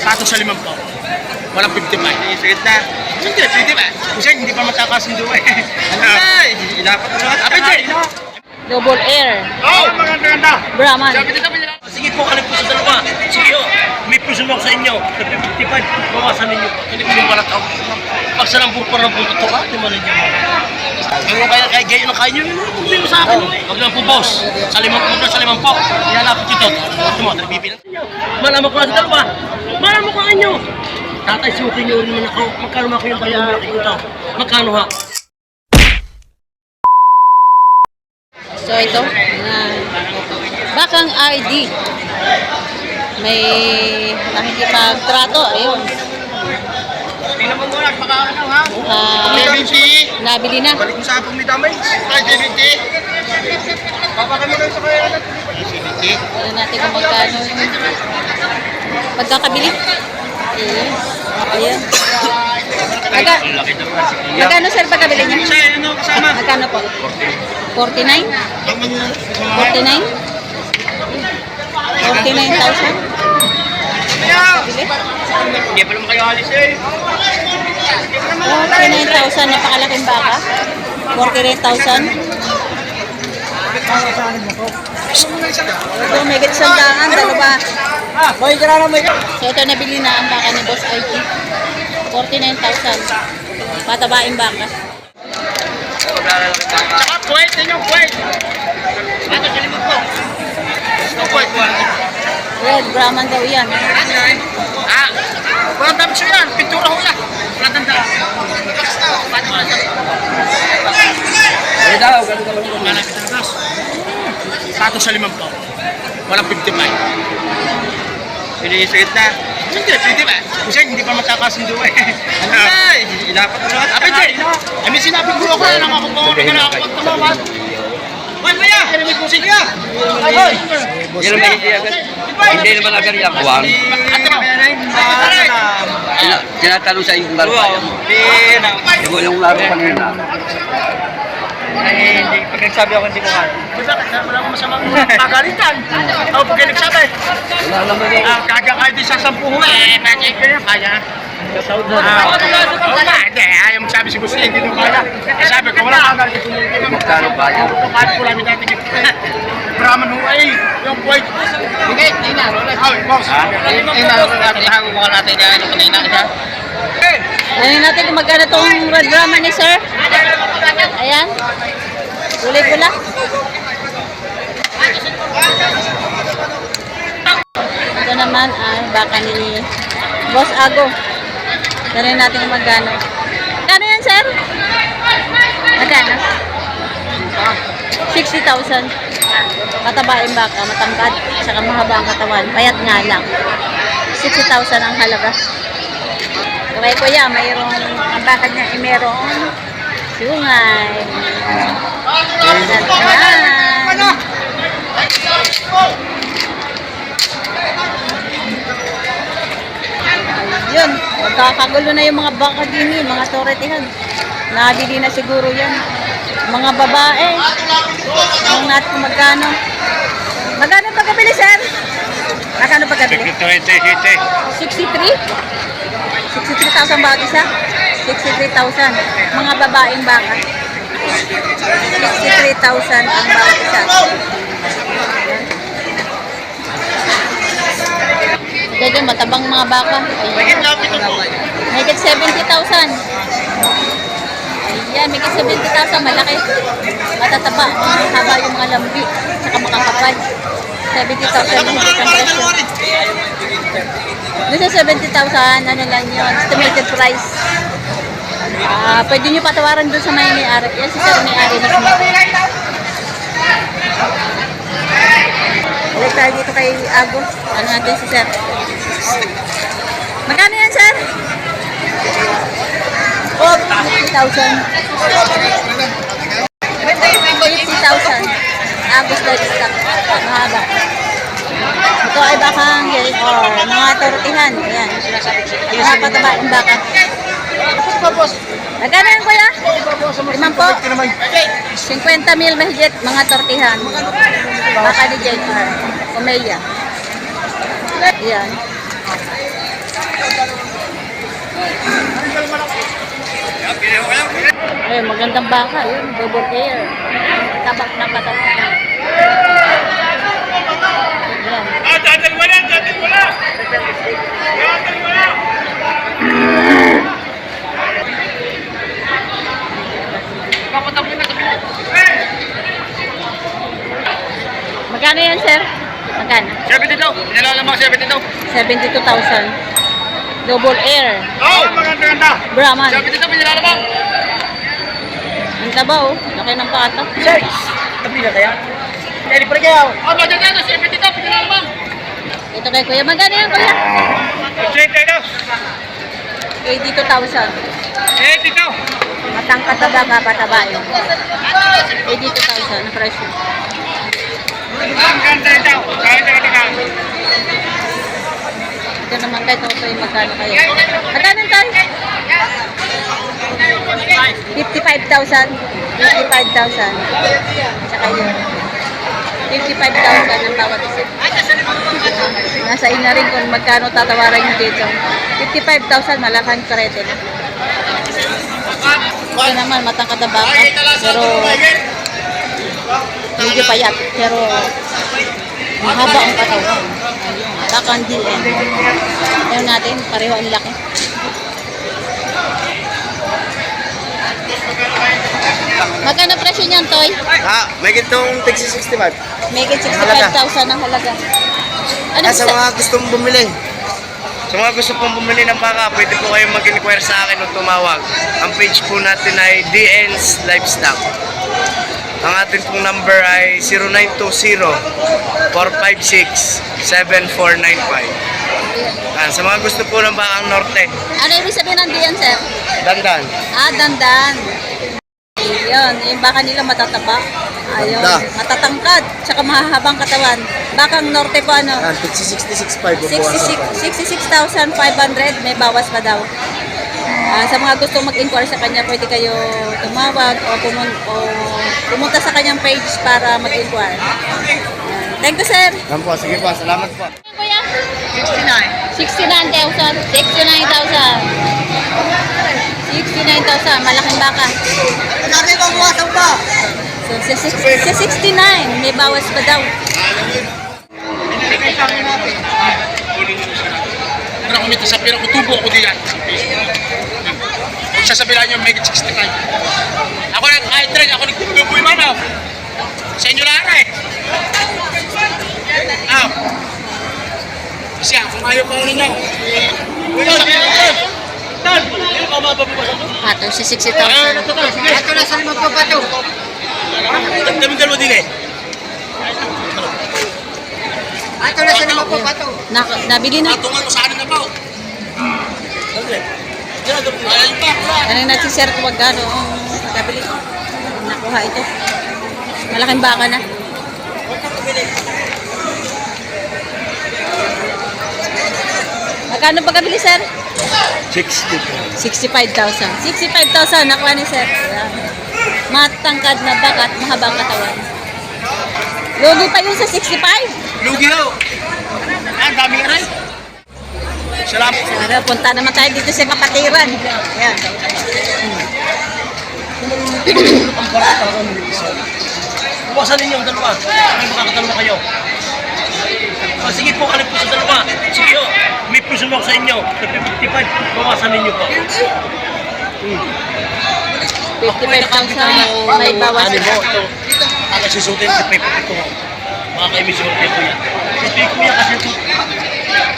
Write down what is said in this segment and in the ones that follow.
Sato sa limang po. Walang 55. Sige na. Sige, pwede ba? Kasi hindi pa matakasundo eh. Ano na? Inapat mo na. Abay, Jay! Double air. Oh, maganda ganda. Brahman. Sabi na nila. Sige po, kalim po sa dalawa. Sige oh. May puso ako sa inyo. Sa 55, bawasan ninyo po. Hindi ko yung balat ako. Pag sa nang bukor ng puto to ka, di mo ninyo mo. Ano kaya kaya gayon na kayo nyo, yung hindi mo sa akin. Huwag lang po, boss. Sa limang po, sa limang po. Ilalapit ito. Ito mo, nagbibilang. Malaman ko lang sa dalawa. Tatay, sukin nyo rin naman ako. Magkano ako yung dalawang malaki ito? Magkano ha? So ito, na bakang ID. May nakikipagtrato, ayun. Tingnan mo muna, baka ano ha? Ah, nabili na. Balik mo sa apong ni Damay. Ay. Papakan mo lang sa kaya na. Divinity. Ano natin kung magkano pagkakabili. Ayun. Ayun. Magkano sir pagkabili niya? Ano kasama? Magkano po? 49? 49? 49,000? Bili? Hindi pa naman kayo alis eh. 49,000, napakalaking baka. 49,000. Ito, may isang daan, dalawa. Ah, boy, tira na may. So, ito nabili na ang baka ni Boss IT. 49,000. Patabaing baka. Tsaka puwet, yun yung puwet. Ano, salimot po. Gusto puwet, Red Brahman daw yan. Ah, walang damit siya yan. Pintura ko yan. Walang tanda. Paano wala tanda? Ano daw, ganun ka lang. Malapit ang gas. Sato sa limang po. Walang 55. Pinisigit na. Hindi, pwede ba? Kasi hindi pa matakasundo eh. Ano na? Inapat mo na. Abay, Jay! Ay, may sinabi ko ako na lang ako kung ano na ako magtumawag. Hoy, Maya! Ano may kusig ka? Hoy! Yan ang may agad. Hindi naman agad yung kuwang. Mo! Tina- Tinatanong sa iyo kung laro kaya mo. Hindi mo yung laro kanina. Ay, hindi. Pag nagsabi ako, hindi ko kaya. Bakit? Wala akong masamang kagalitan. Ako, pag nagsabi, Wala naman yung... ah, kaga kahit isa sampu eh, bakit ko yun, kaya. Ah, wala, hindi. Ayaw magsabi si Gusto, hindi ko kaya. Eh, sabi ko, wala kagalit. Magkano kaya? Kahit namin dati gift. Brahman ho ay, yung point. Hindi, hindi na. Ay, boss. Hindi na. Ihago ko natin na ano kanina siya. Ano natin kung magkano tong Red Brahman ni sir? Ayan. Kulay pula. Ito naman ay baka ni Boss Ago. Tanong natin kung magkano. Magkano yan, sir? Magkano? 60,000. Matabaing baka, matangkad, saka mahaba ang katawan. Payat nga lang. 60,000 ang halaga. Kamay ko yan, mayroong, ang baka niya ay mayroong sungay. Ayan. Ayun, magkakagulo na yung mga baka din eh, mga toretihan. Nabili na siguro yan. Mga babae. Ang natin kung magkano. Magkano pagkabili, sir? Magkano pagkabili? 20, 63? 63,000 bawat isa? 63,000. Mga babaeng baka. 63,000 ang bawat isa. Ito din, matabang mga baka. Magiging lapit ito. Higit 70,000. Ayan, may 70,000. Malaki. Matataba. Haba yung mga lambi. Saka makakapal. 70,000 yung higit ang presyo. Doon sa 70,000, ano lang yun, estimated price. Ah, pwede nyo patawaran doon sa may may-ari. Yan si Sir may-ari mismo. Balik tayo dito kay Agos. Ano natin si Sir? Magkano yan, Sir? Oh, 50,000. 50,000 agos na dito. Mahaba. Ito ay baka bakang yay or mga tortihan. Ayan. Mga pataba ang baka. Tapos po, boss. Magkano yan, kuya? Limang po. 50 mil mahigit mga tortihan. Baka ni Jay or Omeya. Ayan. Ay, magandang baka. Yun, double air. Tabak na patabak. Yan. Magkano yan, sir? Magkano? 70 daw. Nilalamang 70 daw. 72,000. Double air. Oh, maganda ganda. Brahman. 70 daw nilalamang. Ang taba, oh. Laki ng pata. Sir, tabi na kaya? Jadi pergi kau. Oh, maganda ganda. 70 daw nilalamang. Ito kay Kuya. Magkano yan, Kuya? 70 daw. 82,000. 80 daw. Matangkad na baka pataba yun. 82,000 na presyo. Ang ganda daw. Kaya ganda ka. Ito naman kay Totoy, magkano kayo? Magkano tayo? 55,000. 55,000. Tsaka yun. 55,000 ang bawat isa. Nasa inyo rin kung magkano tatawaran nyo dito. 55,000 malakang karete na. Ito naman, matangkad na baka. Pero medyo payat. Pero mahaba ang katawan. Ayun. Baka DN. Tingnan natin, pareho ang laki. Magkano presyo niyan, Toy? Ah, may gitong tig 65. May 65,000 ang halaga. Ano Ah, sa mga gustong bumili. Sa mga gusto pong bumili ng baka, pwede po kayong mag-inquire sa akin o tumawag. Ang page po natin ay DN's Livestock. Ang ating pong number ay 0920-456-7495. Ah, sa mga gusto po ng bakang norte, Ano ibig sabihin ng DN, sir? dandan. Ah, dandan. Yun, yung baka nila matataba. Ayun, Ganda. matatangkad, tsaka mahahabang katawan. Bakang norte po ano? Yan, tig 6665 po 66 66,500, may bawas pa daw. Ah, sa mga gustong mag-inquire sa kanya, pwede kayo tumawag o, pumun- o pumunta sa kanyang page para mag-inquire. Ayan. Thank you, sir. Yan po, sige po, salamat po. Kuya? 69. 69,000. 69,000. 69,000. Malaking baka. Sabi ko, buwasan pa! So, sa, six- sa 69, may bawas pa daw. Pero kung ito sa pira ko, tubo ako diyan. Kung sasabihan nyo, may 65. Ako na, kahit rin, ako nagtutubo yung mama. Sa inyo lahat eh. Ah. Kasi ako, ayaw pa ninyo. Uy, sabi ko, Pato, Ayun, 60,000. ito, Tan. Sige. Ito na sa limang papato. Dami dalawa din eh. Ito na sa limang papato. Na, nabili na. Natungan mo sa anin na pa. Dali. Ayun pa. Ano na si sir kung magkano ang nabili. Nakuha ito. Malaking baka na. Magkano ba kabili, sir? 60 65,000. 65,000 nakuha ni sir. Ayan. Matangkad na baka at mahabang katawan. Logo pa yun sa 65. Lugi ho. Ang dami rin. Salamat. Tara, punta naman tayo dito sa kapatiran. Ayan. Ang parang talaga ng isa. Buwasan ninyo ang dalawa. May makakatanong na kayo. Ah, sige po, alin po sa dalawa. Sige ho. May puso mo sa inyo. Sa 55, bawasan ninyo po. 55,000 may bawas. Ano mo? Ito. Ang sa paper ito. Mga kaimisyon ko yan. Ito yung kuya kasi ito.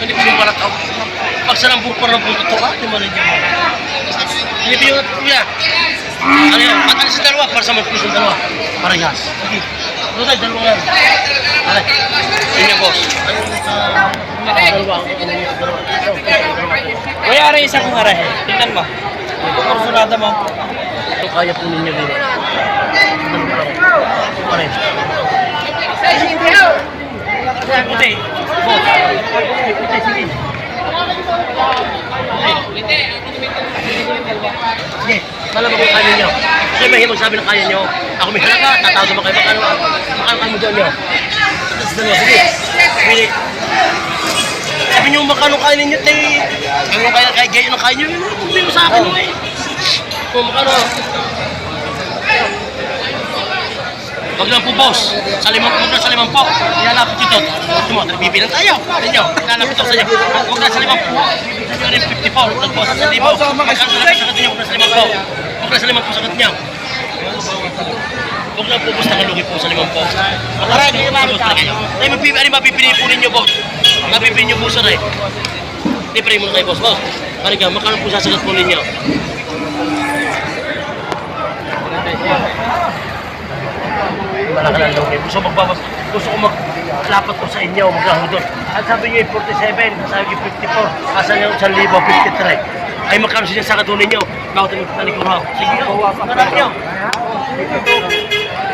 Hindi ko yung barat ako. Pag sa nambong parang buto to ka, di mo ninyo mo. Hindi ko yung kuya. Ano yan? Matalis sa dalawa para sa magpuso dalawa. Parehas. Sige. Tayo? Dalawa aray isa kong arahe. Tingnan mo. Ang sunada mo. Ito kaya po ninyo din. Pare. Puti. Puti. Sige, alam mo kung kaya nyo. Kasi may himang sabi ng kaya nyo. Ako may halaga, tatawag naman kayo. Makano, makano kayo mo dyan nyo. Tapos dalawa, sige. Pili. Sabi nyo makano kaya ninyo, tay. Ano kaya kaya gayon ang kaya nyo, ang problema sa akin. eh. Kung makano, Wag lang po, boss. Sa limang, wag lang sa limang po. Ilalapit ito. Ito mo, nagbibilang tayo. Ninyo, ilalapit ito sa inyo. Wag lang sa limang po. Ko rin 54. Ito po, sa libo. Magkano sa sagat niyo, wag lang sa limang po. Wag lang sa limang po sagat niyo. Huwag lang po basta kalugi po sa limang po. Makarag, hindi naman kayo. Ay, mapipili, ano mapipili po ninyo, boss? Mapipili niyo po, sir, eh. Libre mo na kayo, boss, boss. Halika, makano po sasagat po ninyo? Malaki lang daw Gusto magbabas, gusto ko maglapat ko sa inyo, maglaho doon. At sabi niyo yung 47, sabi niyo 54, asan yung 1,000, 53. Ay magkano siya sa katunin niyo? Bakit yung talik ko raw? Sige, marami niyo.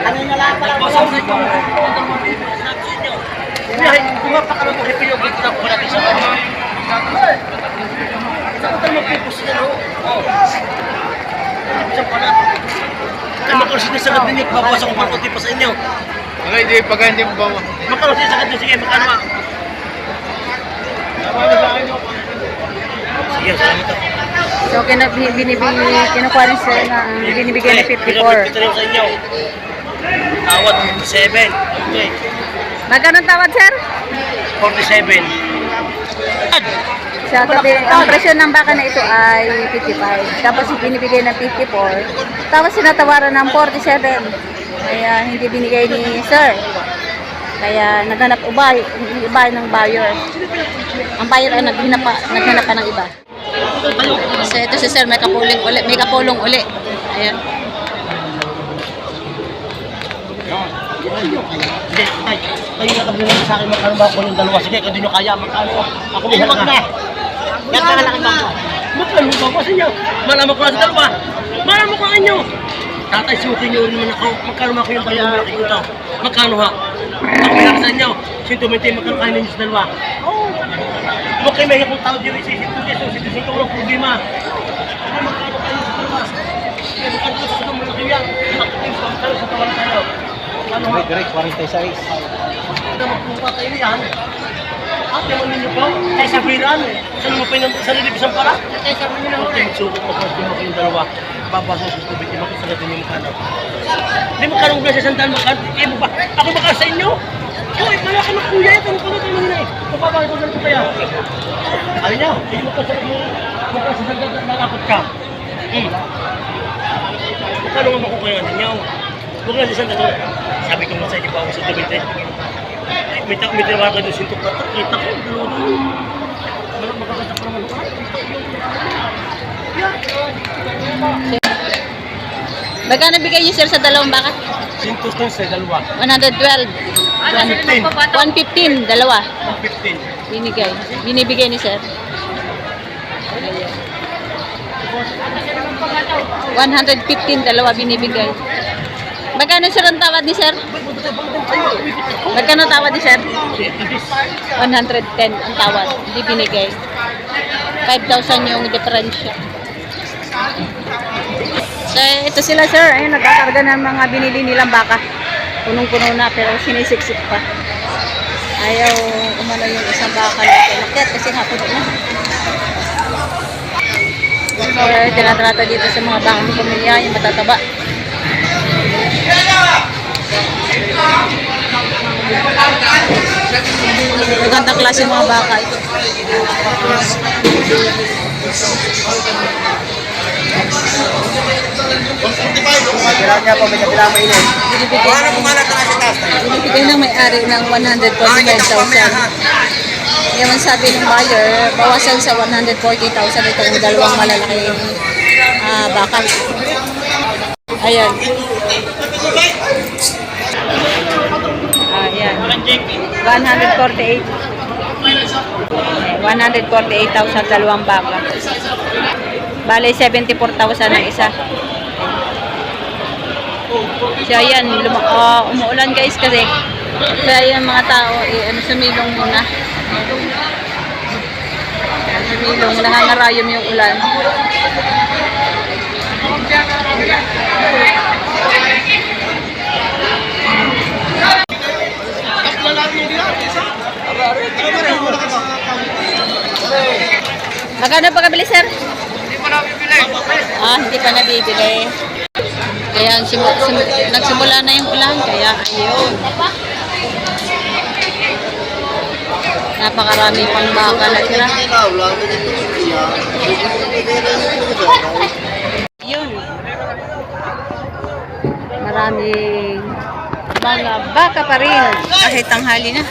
Ano na lang pala? Basang sa inyo. Hindi, pumapakalo ko hipin yung ganda ko natin sa kanya. Saan tayo magpupus na no? Oo. Saan pala? Ay, makaroon siya sa kanya babasa ko pa sa inyo. Ano, hindi, pag hindi mo ba Makaroon siya sa kanya, sige, magkano ba? Sige, salamat ako. So, kina, binibigay, kinukuha rin sir na ang binibigay na 54. Ito rin sa inyo. Tawad, 47. Okay. Magkano tawad, sir? 47. Ad! Sa tabi, ang presyo ng baka na ito ay 55. Tapos binibigay ng 54. Tapos sinatawaran ng 47. Kaya hindi binigay ni sir. Kaya naghanap ubay, iba ng buyer. Ang buyer ay naghanap pa, naghanap pa ng iba. So ito si sir, may kapuling uli, may kapulong uli. Ayan. Hindi, tay. Kayo na kami naman sa akin magkano ba ako yung dalawa. Sige, kung di nyo kaya, magkano ako. Ako may halak na. Yan ka lang ba? Magkano ba kasi niyo? Malaman ko na sa dalawa. Malaman ko inyo. Tatay, sukin niyo rin naman ako. Magkano ba ako yung dalawa malaki ko to? Magkano ha? Ako halak sa inyo. Sinto, may tayo magkano kayo ninyo sa dalawa. Oo. Huwag kayo may kung tao dito isisip ko dito. Ko lang problema. Ano magkano kayo sa dalawa? Sige, magkano ko sa dalawa malaki yan. Magkano sa tawa tayo? Ano ha? Direk, 46. na magpupatay niyan. At yung ninyo po, kay Sabiran, saan mo pa yung sa lilibisan para? Kay Sabiran. Okay, so kung magpapatay mo kayong dalawa, babasa sa tubig, di makasagatin yung mukha na. Hindi mo karong beses ang daan makan, eh? Ako baka sa inyo? Uy, kaya ka na kuya, ito ko na tayo nila eh. Mapapakit ko ganito kaya. Ayaw niya, hindi mo kasagot mo, magkasagot na nalakot ka. Hmm. Paano mo makukuha ninyo? Huwag na isang dalawa. Sabi ko nga sa ba ako sa. Ay, may ta may tinawagan doon sintok na to. Kita ko, dalawa doon. Mga magkakata pa naman. Magkano bigay niyo sir sa dalawang baka? Sintos doon sa dalawa. 112. 115. 115, dalawa. 115. Binigay. Binibigay ni sir. 115, dalawa binibigay. Magkano sir ang tawad ni sir? Magkano tawad ni sir? 110 ang tawad. Hindi binigay. 5,000 yung diferensya. So, ito sila sir. Ayun, nagkakarga ng mga binili nilang baka. Punong-puno na pero sinisiksik pa. Ayaw umano yung isang baka na pinakyat kasi hapon na. So, tinatrata dito sa mga bakang pamilya, yung matataba. Magandang klase mga baka ito. Kailangan niya po, may kapila mainit. Binibigay ng, binibigay ng may-ari ng 145,000. Ngayon sabi ng buyer, bawasan sa 140,000 itong dalawang malalaking ah, bakal. Ayan. Ayan. 148. 148,000 dalawang baka. Bale, 74,000 ang isa. So, ayan, ah, umuulan guys kasi. Kaya yung mga tao, eh, ano, sumilong muna. Ayan, Sumilong, nangangarayom yung ulan. Magkano pa kabili, sir? Ah, hindi pa nabibili. Kaya simu, simu, nagsimula na yung ulan, kaya ayun. Napakarami pang baka na tira. Yun. Maraming mga baka pa rin kahit tanghali na.